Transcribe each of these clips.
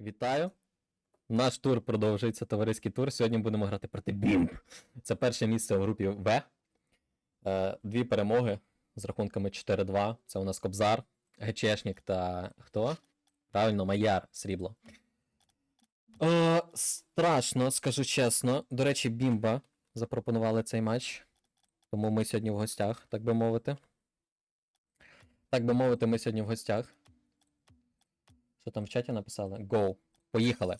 Вітаю. Наш тур продовжується, товариський тур. Сьогодні будемо грати проти Бімб. Це перше місце в групі В. Е, дві перемоги з рахунками 4-2. Це у нас Кобзар, Гечешнік та хто? Правильно, Маяр срібло. Е, страшно, скажу чесно. До речі, Бімба запропонували цей матч. Тому ми сьогодні в гостях, так би мовити. Так би мовити, ми сьогодні в гостях. Що там в чаті написали? Go. Поїхали.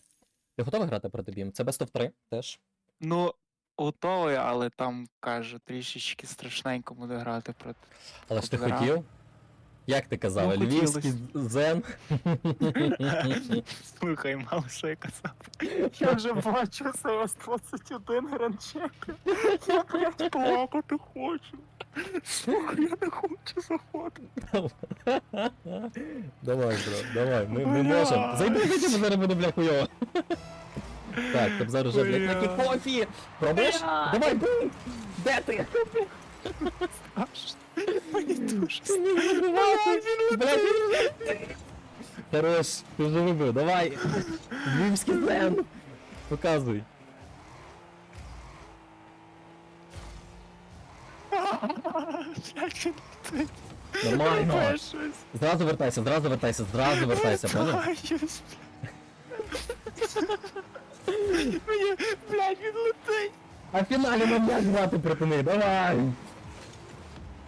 Ти готовий грати проти Бім? Це Best of 3 теж. Ну, готовий, але там каже, трішечки страшненько буде грати проти. Але ж ти хотів? Як ти казав? Ну, Львівський зен. Слухай, мало що я казав. Я вже бачу ось 21 гранчек. Я, блядь, плакати хочу. Слухай, я не хочу заходити. Давай, бро, давай, ми, ми Бля. можемо. Зайди, зайди, бо зараз буде бля хуйово. Так, Кобзар уже, блядь, на Бля. кікофі. Пробуєш? Бля. Давай, бум! Де ти? Мені дуже Хорош, ти вже вибив, давай. Львівський зен. Показуй. Нормально. Зразу вертайся, зразу вертайся, зразу вертайся, понял? Мені, блядь, він летить. А в фіналі нам як грати проти них, давай!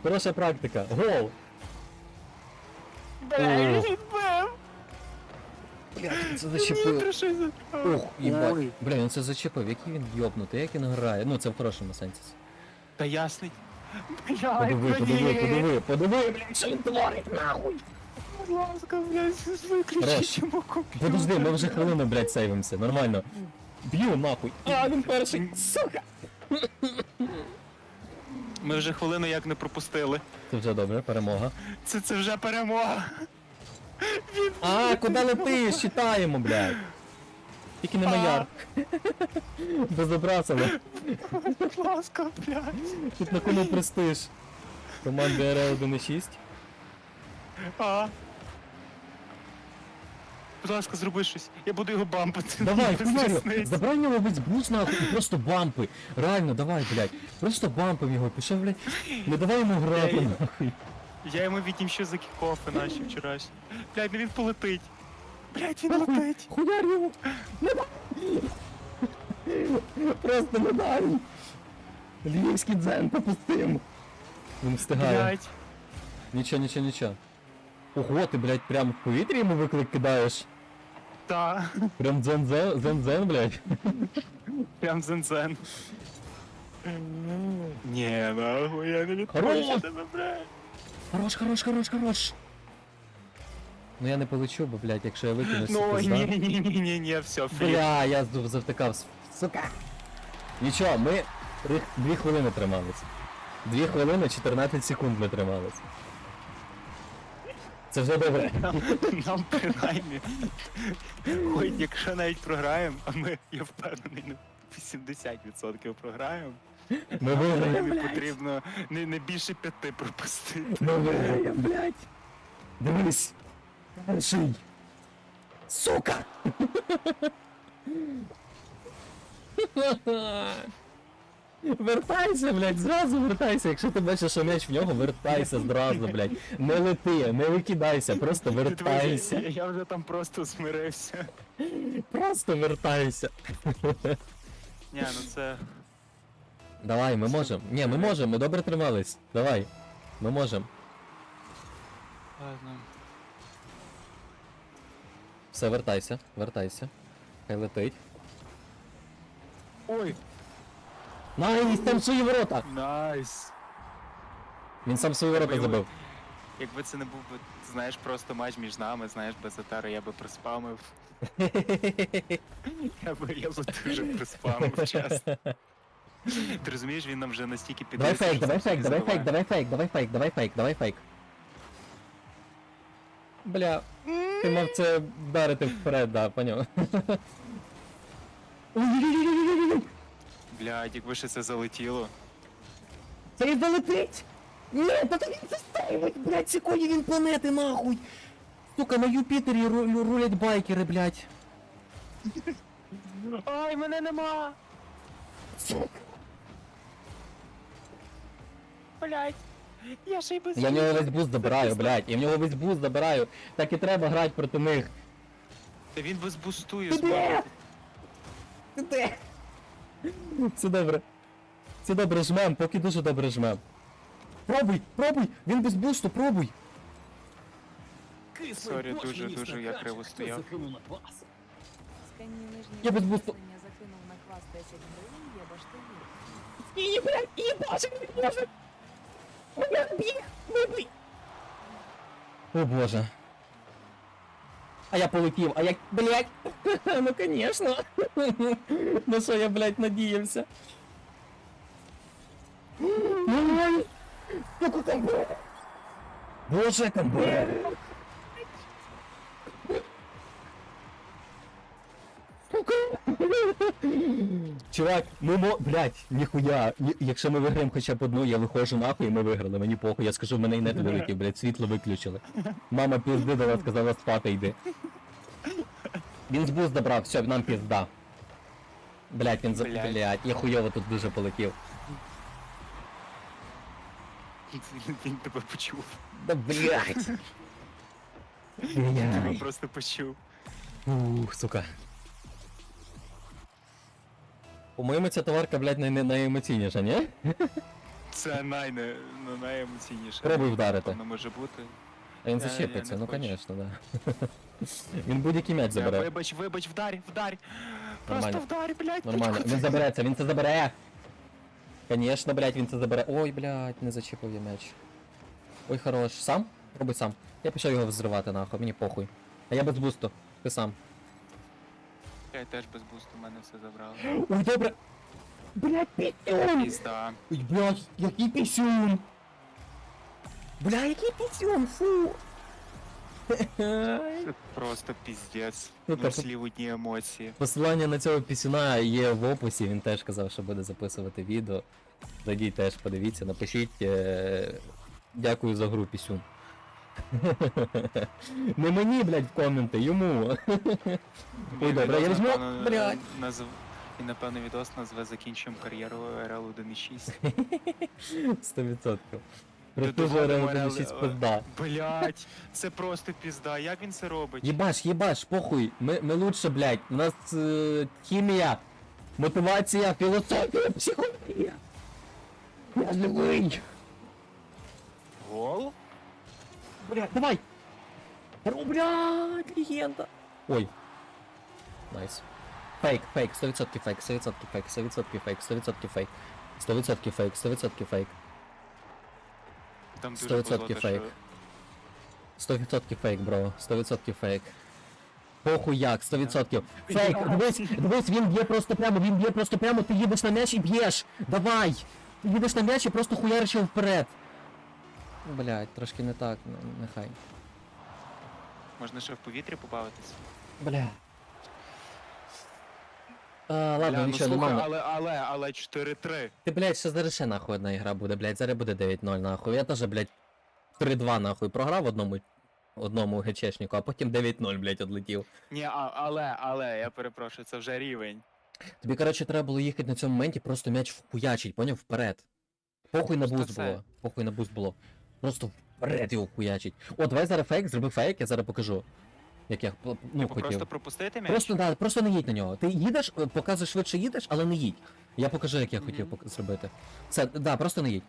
Хороша практика. Гол! О. він. Блядь, це Мені Ух, їбать. Ой. Бля, він це зачепив, який він йобнутий, як він грає. Ну, це в хорошому сенсі. Та ясний. Блядь, Подиви, подиви, блядь. подиви, подиви, блядь, що він творить, нахуй! Будь ласка, блядь, Хорош. виключіть йому комп'ютер. Подожди, ми вже хвилину, блядь, сейвимося, нормально. Б'ю нахуй. А, він перший, сука! Ми вже хвилину як не пропустили. Це вже добре, перемога. Це, це вже перемога. Він А, куди летиш? Читаємо, блядь. Тільки не на яр. Безобразили. будь ласка, блядь. Тут на кому престиж. Команда РЛ 1.6. А. Будь ласка, зроби щось. Я буду його бампати. Давай, хуярю, сниться. забрай весь буст нахуй і просто бампи. Реально, давай, блядь. Просто бампим його, пішов, блядь. Не давай йому грати, нахуй. Я йому відім ще за кікофи наші вчорашні. Блядь, ну він полетить. Блядь, він Нахуй, летить. Хуяр його. Не дай. Просто не дай. Львівський дзен, попустим. Він встигає. Блядь. Нічого, нічого, нічого. Ого, ти, блядь, прям в повітрі йому виклик кидаєш. Та. Прям дзен-дзен, дзен-дзен, блядь. Прям зен-зен. Ні, нахуй, я не Хорош. тебе, блядь. Хорош, хорош, хорош, хорош. Ну я не полечу, бо, блядь, якщо я викинусь, Ну, ні, ні, ні, ні, ні, все, фрі. Бля, я зав- завтикав, с- сука. Нічого, ми три- дві хвилини тримались. Дві хвилини 14 секунд ми тримались. Це вже добре. Нам, нам принаймні. Хоч якщо навіть програємо, а ми, я впевнений, на 80% програємо. Ми виграємо. Тобі потрібно не, не більше п'яти пропустити. Ми виграємо, блядь. Дивись. Перший. Сука. Вертайся, блядь, зразу вертайся. Якщо ти бачиш, що м'яч в нього, вертайся зразу, блядь. Не лети, не викидайся, просто вертайся. Я, вже там просто змирився. Просто вертайся. Ні, ну це. Давай, ми можемо. Ні, ми можемо, ми добре тримались. Давай. Ми можемо. Ладно. Все, вертайся, вертайся. Хай летить. Ой! Найс, там свої ворота! Найс! Він сам свої ворота забив. Якби це не був би, знаєш, просто матч між нами, знаєш, без атари я би приспамив. Я би, я би дуже приспамив, чесно. Ти розумієш, він нам вже настільки Давай фейк, давай фейк, давай фейк, давай фейк, давай фейк, давай фейк, давай фейк. Бля, ти мав це вдарити вперед, да, поняв. Блядь, якби ще це залетіло. Це і залетить! Ні, та то він застейвить, блядь, якої він планети, нахуй! Сука, на Юпітері ру- рулять байкери, блядь. Ай, мене нема! Блять! Я ще й без Я в нього весь буст забираю, блядь, я в нього весь буст забираю. Так і треба грати проти них. Та він без бустує Ти де? Ти де? Все добре. Все добре, жмем, поки дуже добре жмем. Пробуй, пробуй! Він без бусту, пробуй! Сорі, дуже, дуже я криво стояв. Я без бусту. підкреслення закинув на клас 10 гривень, є баштові. І, блядь, і боже, не може! Мене біг, вибий! О боже. А я полетів, а я, блядь, ну конечно. На що я, блядь, надіявся? Боже, камбе! Чувак, ми мо... Блять, ніхуя. Ні... Якщо ми виграємо хоча б одну, я виходжу нахуй і ми виграли. Мені похуй, я скажу, в мене і нет вилетів, блять, світло виключили. Мама пізди дала, сказала спати йди. Він з буз добрав, все, нам пізда. Блять, він за... Блядь. Блять, я хуйово тут дуже полетів. Він, він тебе почув. Да блять. Тебе Блять. просто почув. Ух, сука. По-моєму, ця товарка, блядь, най- най- найемоційніша, ні? Це най, не, ну, найемоційніше. Пробуй вдарити. Воно може бути. А він Я- я зачепиться, не ну хочу. конечно, да. Він будь-який м'яч Я, забере. вибач, вибач, вдарь, вдарь. Просто Нормально. вдарь, блядь. Нормально. Він забереться, він це забере. Конечно, блядь, він це забере. Ой, блядь, не зачепив я м'яч. Ой, хорош. Сам? Пробуй сам. Я пішов його взривати нахуй, мені похуй. А я без бусту. Ти сам. Я теж без бусту, мене все забрало. Ой, добре. Блядь, пісюн! Пізда. Ой, блядь, який пісюн! Бля, який пісюн, фу! Це просто піздець. Ну, Ну, так- слів одні емоції. Посилання на цього пісюна є в описі, він теж казав, що буде записувати відео. Зайдіть теж, подивіться, напишіть. Е... Дякую за гру пісюн. Не мені, блядь, в коменти, йому. Ой, добре, я візьму. Блядь. І напевно відос назве закінчуємо кар'єру РЛ 1.6. 100%. Просто доводимо вже реал- 6 пизда. Блять, це просто пізда. Як він це робить? Єбаш, єбаш, похуй. Ми, ми лучше, блядь. У нас е, хімія, мотивація, філософія, психологія. Я живий. Гол? Блядь, давай! О, блядь, легенда! Ой. Найс. Фейк, фейк, 100% фейк, 100% фейк, 100% фейк, 100% фейк. 100% фейк, 100% фейк. Там Сто дуже фейк. що 100% фейк, бро. 100% фейк. Похуй як, 100%. Фейк, дивись, дивись, він б'є просто прямо, він б'є просто прямо, ти їдеш на м'яч і б'єш. Давай! Ти їдеш на м'яч і просто хуяриш його вперед. Блядь, трошки не так, ну, нехай. Можна ще в повітрі побавитись. Бля. А, ладно, Бля, ну нічого, слухай, нормально. але, але, але 4-3. Ти, блядь, ще зараз ще нахуй одна ігра буде, блядь, зараз буде 9-0 нахуй. Я теж, блядь, 3-2 нахуй програв одному одному гечешнику, а потім 9-0, блядь, одлетів. Ні, а, але, але, я перепрошую, це вже рівень. Тобі, коротше, треба було їхати на цьому моменті, просто м'яч вхуячить, поняв, вперед. Похуй на Що буст це? було. Похуй на буст було. Просто вперед його хуячить. О, давай зараз фейк, зроби фейк, я зараз покажу. Як я ну, Типу хотів. просто пропустити м'яч? Просто, да, просто не їдь на нього. Ти їдеш, е, показуєш швидше їдеш, але не їдь. Я покажу, як я хотів пок- зробити. Це, да, просто не їдь.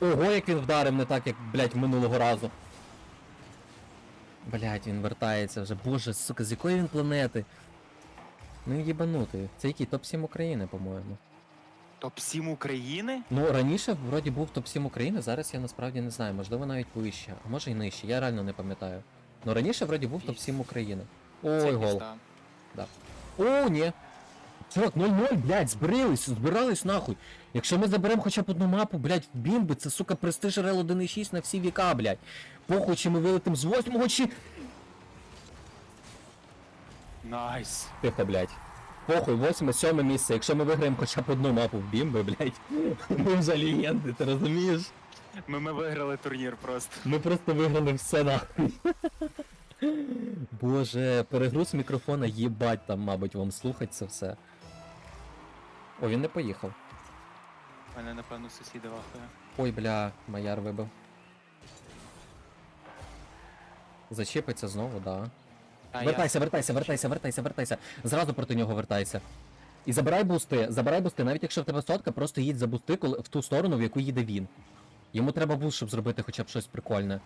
Ого, як він вдарив не так, як, блядь, минулого разу. Блядь, він вертається вже. Боже, сука, з якої він планети? Ну їбанутий. Це який топ-7 України, по-моєму. Топ-7 України? Ну, раніше вроді був топ-7 України, зараз я насправді не знаю, можливо навіть вище, а може й нижче, я реально не пам'ятаю. Ну раніше вроді був топ-7 України. Ой, Це гол. пізда. О, ні. Чувак, 0-0, блядь, збрились, збирались нахуй. Якщо ми заберемо хоча б одну мапу, блядь, в бімби, це, сука, престиж РЛ 1.6 на всі віка, блядь. Похуй, чи ми вилетим з 8 чи... Найс. Тихо, блядь. Похуй, 8 7 місце. Якщо ми виграємо хоча б одну мапу в бімби, блядь, ми вже легенди, ти розумієш? Ми, ми виграли турнір просто. Ми просто виграли все нахуй. Боже, перегруз мікрофона, їбать там, мабуть, вам слухать це все. О, він не поїхав. У мене, напевно, сусіда вахує. Ой, бля, маяр вибив. Зачепиться знову, да. А Вертайся, вертайся, вертайся, вертайся, вертайся. Зразу проти нього вертайся. І забирай бусти, забирай бусти, навіть якщо в тебе сотка, просто їдь за бусти коли- в ту сторону, в яку їде він. Йому треба буст, щоб зробити хоча б щось прикольне.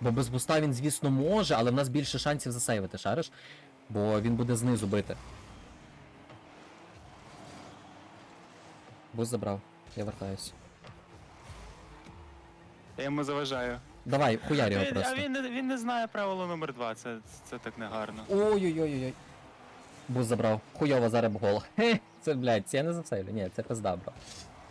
Бо без буста він, звісно, може, але в нас більше шансів засейвити, шариш? Бо він буде знизу бити. Буст забрав. Я вертаюсь. Я йому заважаю. Давай, хуярь його Він, просто. а він, не- він не знає правило номер два, це, це так негарно. Ой-ой-ой-ой. Буз забрав. Хуйово зараз гол. Хе, це, блядь, це я не засейвлю. Ні, це пизда, бро.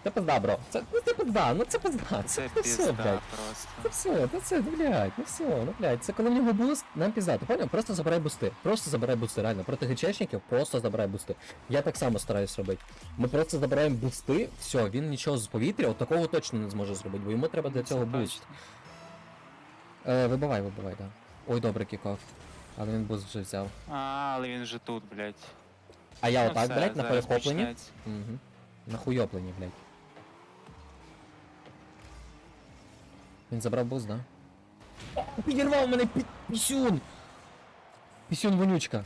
Це пизда, бро. Це, ну це пизда, ну це пизда. Це Це, все, пізда блядь. просто. Це все, це все, ну, блядь, ну все, ну, блядь. Це коли в нього буст, нам пізда. Ти поняв? Просто забирай бусти. Просто забирай бусти, реально. Проти гечечників просто забирай бусти. Я так само стараюсь робити. Ми просто забираємо бусти, все, він нічого з повітря, от такого точно не зможе зробити, бо йому треба для цього Це буст. Е, вибивай, вибивай, да. Ой, добре кіков. Але він буст вже взяв. А, але він вже тут, блядь. А я Ну отак, все, блядь, на зараз перехопленні. почнеться. Угу. На хуйоплені, блядь. Він забрав буз, да? О, підірвав мене пі... пісюн! Пісюн вонючка.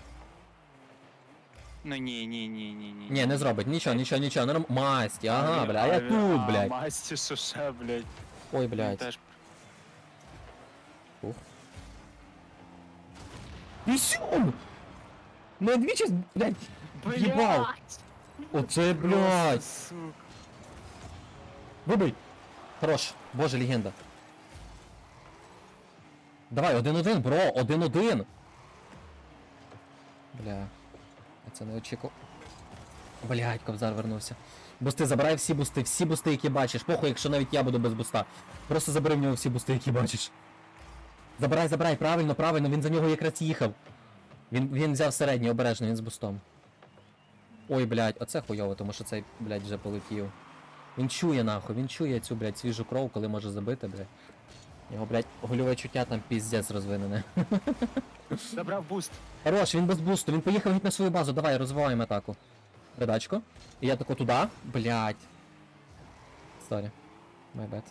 Ну ні, ні, ні, ні, ні. Ні, не зробить, нічого, нічого, нічого, норм... Масті, ага, бля, а я тут, блядь. Масті, що ще, блядь. Ой, Він блядь. теж Ух. Пісюн! Не двічі, блядь, їбав. Оце, блядь. Вибий! Хорош, боже, легенда. Давай, один-один, бро, один-один. Бля. Я це не очікував. Блядь, Кобзар вернувся. Бусти, забирай всі бусти, всі бусти, які бачиш. Похуй, якщо навіть я буду без буста. Просто забери в нього всі бусти, які бачиш. Забирай, забирай, правильно, правильно, він за нього якраз їхав. Він, він взяв середній, обережно, він з бустом. Ой, блядь, оце хуйово, тому що цей, блядь, вже полетів. Він чує нахуй, він чує цю, блядь, свіжу кров, коли може забити, блядь. Його, блядь, гольове чуття там піздець розвинене. Забрав буст. Хорош, він без бусту, він поїхав геть на свою базу, давай, розвиваємо атаку. Передачку. І я тако туди. Блядь. Сорі. My bad.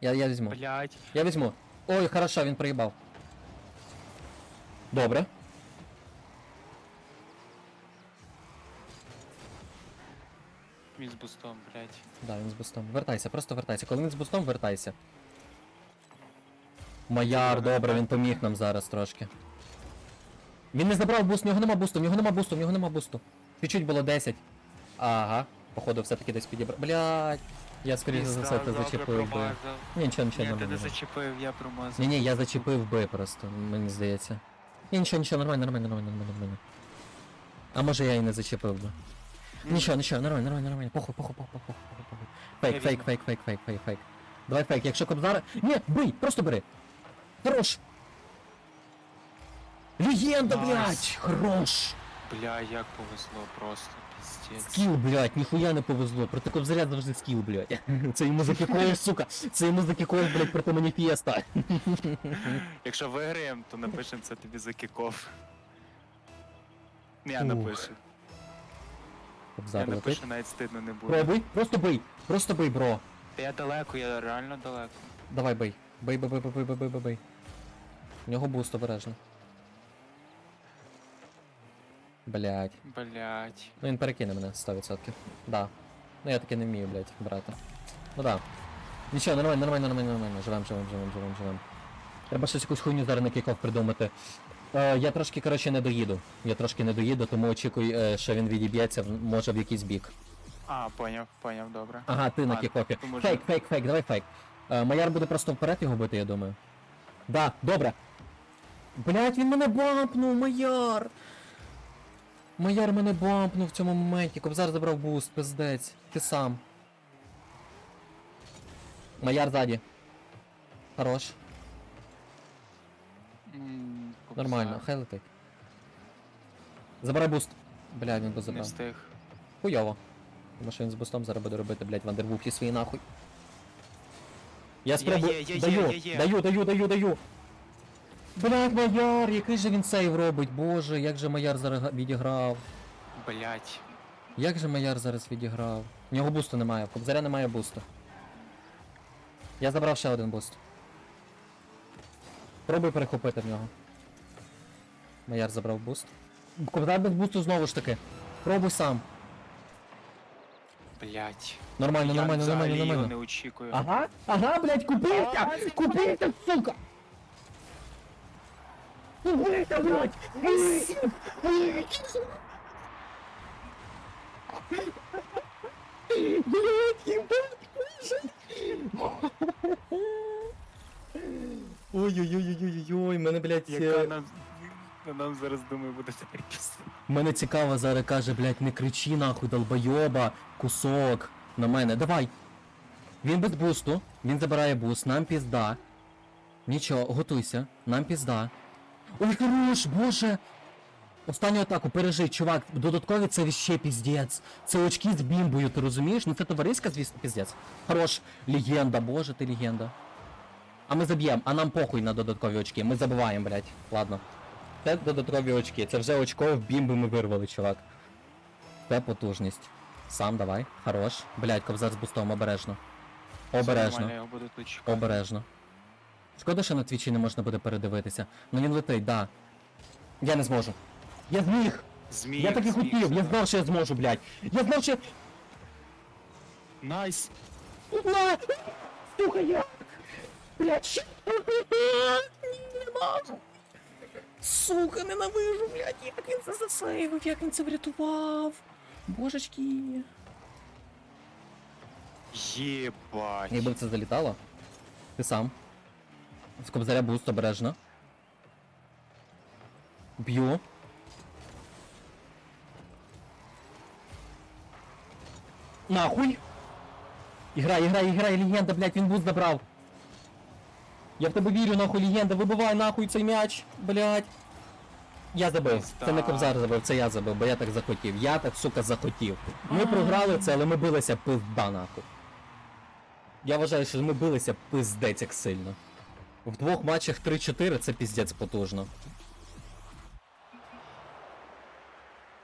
Я, я візьму. Блядь. Я візьму. Ой, хорошо, він проїбав. Добре. Він з бустом, блядь. Да, він з бустом. Вертайся, просто вертайся. Коли він з бустом, вертайся. Маяр, добре, він поміг нам зараз трошки. Він не забрав буст, в нього нема бусту, в нього нема бусту, в нього нема бусту. Чуть-чуть було 10. Ага, походу все-таки десь підібрав. Блядь, я скоріше за все це зачепив би. Ні, нічого, нічого Ні, не ти не зачепив, я промазав. Ні, ні, я зачепив би просто, мені здається. Ні, нічого, нічого, нормально, нормально, нормально, нормально, нормально. А може я і не зачепив би. М, Нічого, нічого, нормально, нормально, нормально. Похуй, похуй, похуй, похуй, похуй, похуй. Фейк, Я фейк, візьму. фейк, фейк, фейк, фейк, фейк. Давай фейк, якщо Кобзар... Ні, бий, просто бери. Хорош. Легенда, Найс. блядь, хорош. Бля, як повезло просто. Скіл, блядь, ніхуя не повезло. Проти Кобзаря завжди скіл, блядь. Це йому закікуєш, сука. Це йому закікуєш, блядь, проти маніфеста. Якщо виграємо, то напишемо це тобі за кіков. Я напишу. Я Кобзар летить. напишу, навіть стидно не буде. Пробуй, просто бий, просто бий, бро. Та я далеко, я реально далеко. Давай бий. Бий, бий, бий, бий, бий, бий, бий, бий. У нього буст обережно. Блядь. Блять. Ну він перекине мене 100%. Да. Ну я таки не вмію, блядь, брати. Ну да. Нічого, нормально, нормально, нормально, нормально. Живем, живем, живем, живем, живем. Треба щось якусь хуйню зараз на кіков придумати. Е, я трошки, коротше, не доїду. Я трошки не доїду, тому очікуй, е, що він відіб'ється, може в якийсь бік. А, поняв, поняв, добре. Ага, ти на А, то може- Фейк, фейк, фейк, давай фейк. Е, Маяр буде просто вперед його бити, я думаю. Да, добре. Блять, він мене бампнув, Маяр! Маяр мене бампнув в цьому моменті. Кобзар забрав буст, пиздець. Ти сам. Маяр ззаді. Хорош. М, Нормально, кобзар. хай летить. Забирай буст. Бля, він буст Не забрав. встиг. Хуйово. Тому що він з бустом зараз буде робити, блядь, вандервуфі свої нахуй. Я спробую. є, є, є, даю, є, є. даю, даю, даю, даю. Блядь, Маяр, який же він сейв робить? Боже, як же Маяр зараз відіграв. Блять. Як же Маяр зараз відіграв? В нього бусту немає, в Кобзаря немає бусту. Я забрав ще один буст. Пробуй перехопити в нього. Маяр забрав буст. Кобзар без бусту знову ж таки. Пробуй сам. Блять. Нормально, нормально, нормально, нормально. не очікую. Ага, ага, блядь, купився! Купився, сука! Купився, блядь! Блядь, ебать, Ой-ой-ой-ой-ой-ой, мене, блядь, Яка е, нам, нам зараз думаю буде запис. мене цікаво зараз каже, блядь, не кричи нахуй, долбойоба, кусок на мене. Давай. Він без бусту, він забирає буст, нам пізда. Нічого, готуйся, нам пізда. Ой, хорош, боже! Останню атаку пережий, чувак, додаткові це ще піздець. Це очки з бімбою, ти розумієш? Ну це товариська, звісно, піздець. Хорош, легенда, боже ти легенда. А ми заб'ємо, а нам похуй на додаткові очки, ми забуваємо, блядь. Ладно. Це додаткові очки, це вже очко в бімби ми вирвали, чувак. Це потужність. Сам давай, хорош. Блядь, кобзар з бустом, обережно. Обережно. Обережно. Шкода, що на твічі не можна буде передивитися. Ну він летить, да. Я не зможу. Я зміг! Зміг, я так і зміг, хотів, я знав, що я зможу, блядь. Я знав, що. Найс. На! Сука, я! Блядь, що? Ні, не можу. Сука, ненавижу, блядь, як він це засейвив, як він це врятував. Божечки. Єбать. Якби це залітало. Ти сам. З кобзаря буст обережно. Б'ю. Нахуй! Іграй, іграй, іграй, легенда, блядь, він буст забрав. Я в тебе вірю, нахуй, легенда, вибивай нахуй цей м'яч, блядь. Я забив. Це не кобзар забив, це я забив, бо я так захотів. Я так, сука, захотів. Ми програли це, але ми билися пизда нахуй. Я вважаю, що ми билися пиздець як сильно. В двох матчах 3-4 це піздець потужно.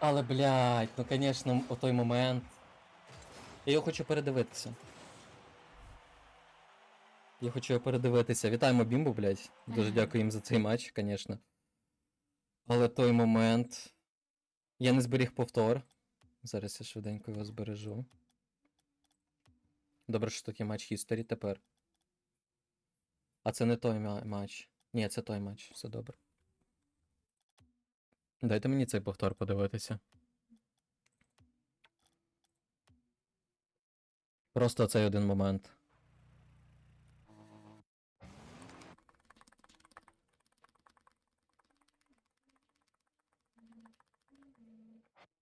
Але, блядь, ну конечно, у той момент. Я його хочу передивитися. Я хочу його передивитися. Вітаємо Бімбу, блядь. Дуже дякую їм за цей матч, конечно. Але той момент. Я не зберіг повтор. Зараз я швиденько його збережу. Добре, що такий матч History тепер. А це не той матч. Ні, це той матч, все добре. Дайте мені цей повтор подивитися. Просто цей один момент.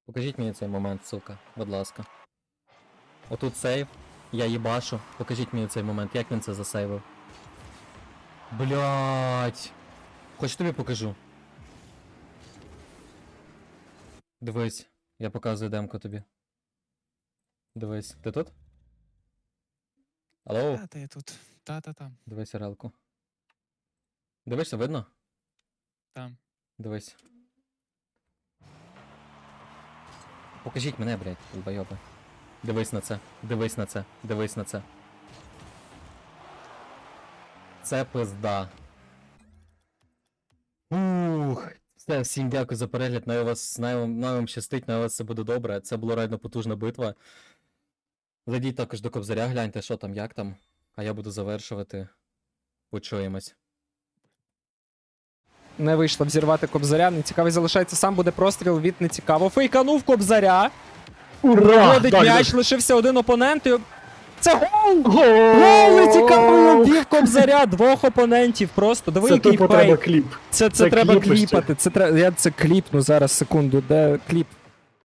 Покажіть мені цей момент, сука, будь ласка. Отут сейв. Я їбашу. Покажіть мені цей момент, як він це засейвив. Блять. Хоч тобі покажу. Дивись, я показую демку тобі. Дивись, ти тут? Алло, Та, та я тут. Та-та-та. дивись релку. Дивишся, видно? Там. Дивись. Покажіть мене, блядь, долбойоби. Дивись на це, дивись на це, дивись на це. Це пизда. Ух. Все, всім дякую за перегляд. Най вас, най вам, най вам щастить, най вас все буде добре. Це була реально потужна битва. Зайдіть також до Кобзаря, гляньте, що там, як там. А я буду завершувати. Почуємось. Не вийшло взірвати кобзаря. Нецікавий залишається сам, буде простріл від нецікаво. Фейканув кобзаря. Ура! Вводить м'яч, лишився один опонент. І... Це гол! Гол! Нецікавий обів кобзаря. Двох опонентів просто. Диви, Це який тупо фейк. треба кліп. Це, це, це треба кліпи ще. кліпати. Це тре- Я це кліпну зараз, секунду. Де кліп?